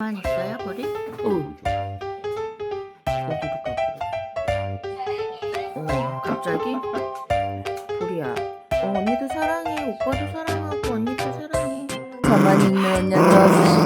만 있어요, 거리? 어. 어디로 가고? 어, 갑자기? 보리야. 어, 언니도 사랑해. 오빠도 사랑하고 언니도 사랑해. 가만히 있는 언니한테 와주시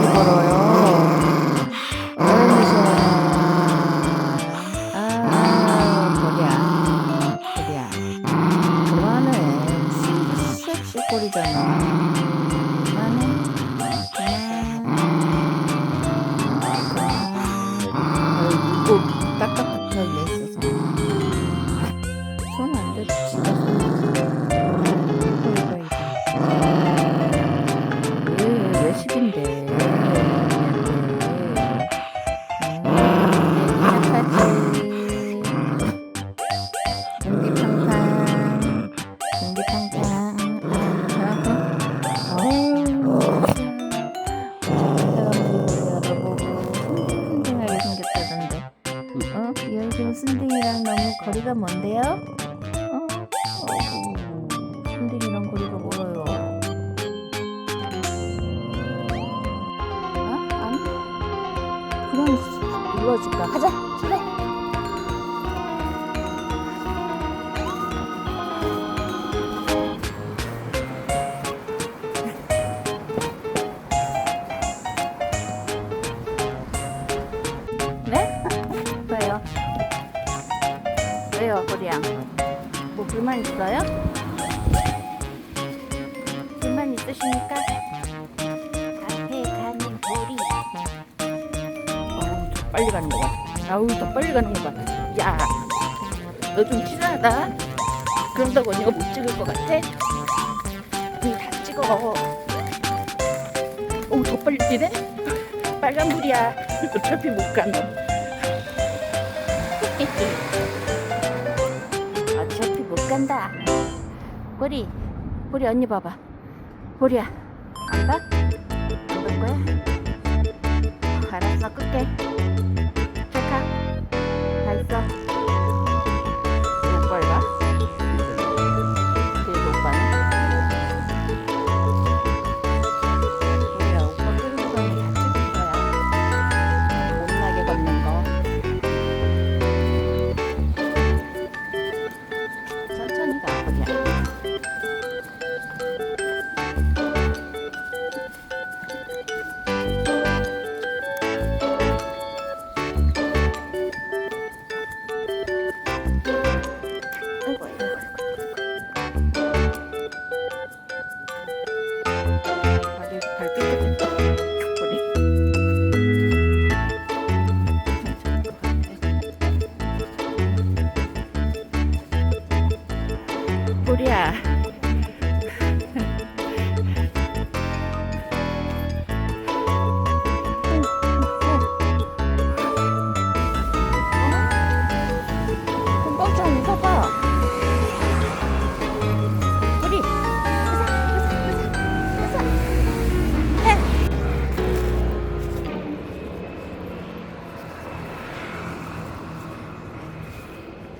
어? 순둥이랑 너무 거리가 먼데요? 어? 어구, 순둥이랑 거리가 멀어요. 어? 아니? 그럼 눌러줄까? 가자! 출발! 왜요, 고리양? 뭐 불만 있어요? 불만 있으십니까? 앞에 가는 고리. 어우, 더 빨리 가는 거 봐. 아우, 더 빨리 가는 거 봐. 야, 너 좀 치사하다. 그런다고 언니가 못 찍을 것 같아? 언니 다 찍어. 오, 더 빨리 뛰네? 빨간불이야. 어차피 못 가, 너. 간다. 보리, 보리 언니 봐봐. 보리야, 안 가? 안갈 거야?